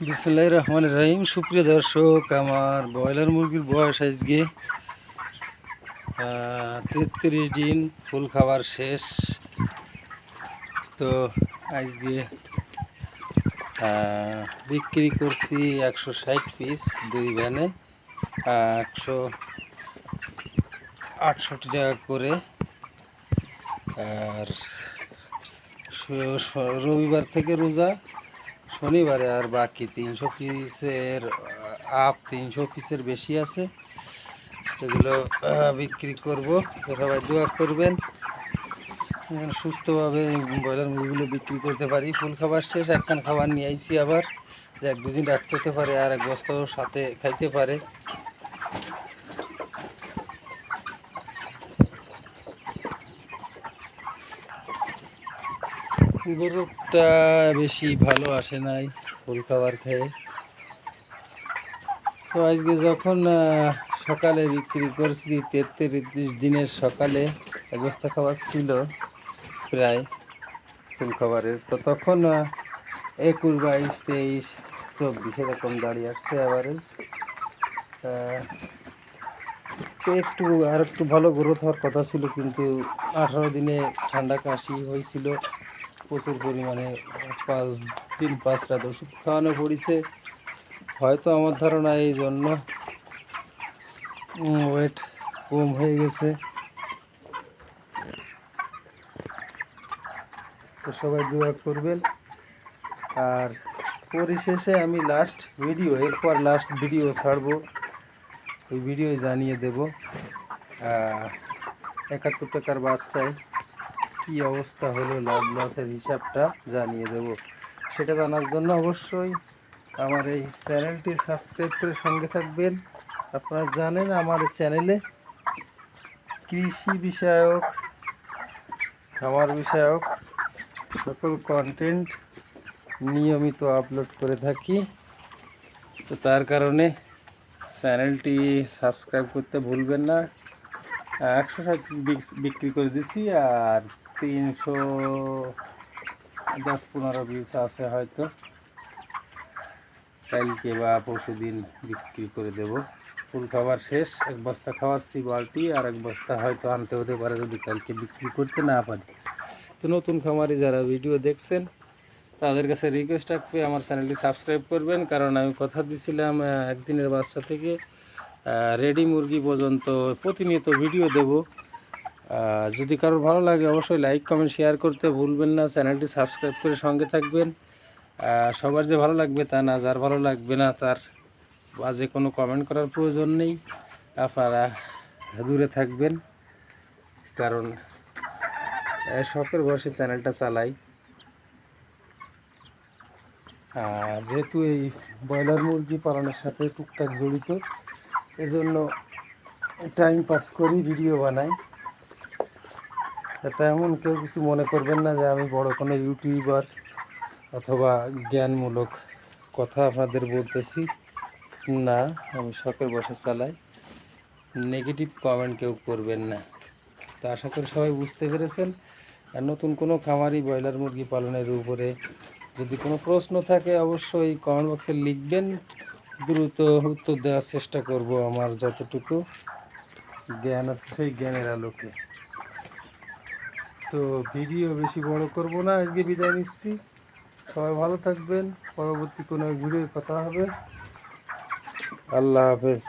বিসমুল্লাহ রহমান রহিম। সুপ্রিয় দর্শক, আমার ব্রয়লার মুরগির বয়স আজকে তেত্রিশ দিন, ফুল খাবার শেষ। তো আজকে বিক্রি করছি একশো ষাট পিস দুই ভ্যানে একশো আটষট্টি টাকা করে। আর রবিবার থেকে রোজা শনিবারে আর বাকি তিনশো পিসের আপ তিনশো পিসের বেশি আছে। সেগুলো বিক্রি করব। সবাই দোয়া করবেন। সুস্থভাবে ব্রয়লার মুরগিগুলো বিক্রি করতে পারি। ফুল খাবার শেষ, একখান খাবার নিয়ে আইছি আবার। এক দুদিন রাখতে পারে আর এক বস্তাও সাথে খাইতে পারে। গরুটা বেশি ভালো আসে নাই ফুল খাবার খেয়ে। তো আজকে যখন সকালে বিক্রি করছি তেত্রিশ দিনের সকালে বস্তা খাবার ছিল প্রায় ফুল খাবারের। তো তখন একুশ, বাইশ, তেইশ, চব্বিশ এরকম দাঁড়িয়ে আসছে অ্যাভারেজ একটু আর একটু ভালো গ্রোথ হওয়ার কথা ছিল, কিন্তু আঠারো দিনে ঠান্ডা কাশি হয়েছিল। প্রচুর পরিমাণে পাঁচ দিন, পাঁচ রাত ওষুধ খাওয়ানো পড়েছে। হয়তো আমার ধারণা এই জন্য। ওয়েট কম হয়ে গেছে। তো সবাই দোয়া করবেন। আর পরিশেষে আমি লাস্ট ভিডিও এরপর লাস্ট ভিডিও ছাড়বো। ওই ভিডিও জানিয়ে দেব। একাত্তর টাকার বাচ্চায় কি অবস্থা হলো লাভ লসের হিসাবটা জানিয়ে দেব। সেটা জানার জন্য অবশ্যই আমার এই চ্যানেলটি সাবস্ক্রাইব করে সঙ্গে থাকবেন। আপনারা জানেন আমার চ্যানেলে কৃষি বিষয়ক, খামার বিষয়ক সকল কন্টেন্ট নিয়মিত আপলোড করে থাকি। তো তার কারণে চ্যানেলটি সাবস্ক্রাইব করতে ভুলবেন না। একশো ষাট বিক- বিক্রি করে দিছি আর তিনশো দশ পনেরো পিস আছে হয়তো। কালকে বা পরশু দিন বিক্রি করে দেব। ফুল খাবার শেষ, এক বস্তা খাওয়াচ্ছি বালতি আর এক বস্তা হয়তো আনতে হতে পারে যদি কালকে বিক্রি করতে না পারি। তো নতুন খামারি যারা ভিডিও দেখছেন, তাদের কাছে রিকোয়েস্ট থাকবে আমার চ্যানেলটি সাবস্ক্রাইব করবেন। কারণ আমি কথা দিয়েছিলাম একদিনের বাচ্চা থেকে রেডি মুরগি পর্যন্ত প্রতিনিয়ত ভিডিও দেব। আহ, যদি কারোর ভালো লাগে অবশ্যই লাইক কমেন্ট শেয়ার করতে ভুলবেন না। চ্যানেলটি সাবস্ক্রাইব করে সঙ্গে থাকবেন। সবার যে ভালো লাগবে তা না যার ভালো লাগবে না তার বাজে কোনো কমেন্ট করার প্রয়োজন নেই। আপনারা দূরে থাকবেন কারণ শখের বয়সে চ্যানেলটা চালাই। আর যেহেতু এই ব্রয়লার মুরগি পালনের সাথে টুকটাক জড়িত এজন্য টাইম পাস করি ভিডিও বানাই। তা এমন কেউ কিছু মনে করবেন না যে আমি বড় কোনো ইউটিউবার অথবা জ্ঞানমূলক কথা আপনাদের বলতেছি। না, আমি শখের বসে চালাই। নেগেটিভ কমেন্ট কেউ করবেন না। তো আশা করি সবাই বুঝতে পেরেছেন। আর নতুন কোনো খামারি ব্রয়লার মুরগি পালনের উপরে যদি কোনো প্রশ্ন থাকে, অবশ্যই কমেন্ট বক্সে লিখবেন। দ্রুত উত্তর দেওয়ার চেষ্টা করব আমার যতটুকু জ্ঞান আছে সেই জ্ঞানের আলোকে। তো ভিডিও বেশি বড় করব না, আজকে বিদায় নিচ্ছি। সবাই ভালো থাকবেন, পরবর্তী কোনো ভিডিও কথা হবে। আল্লাহ হাফেজ।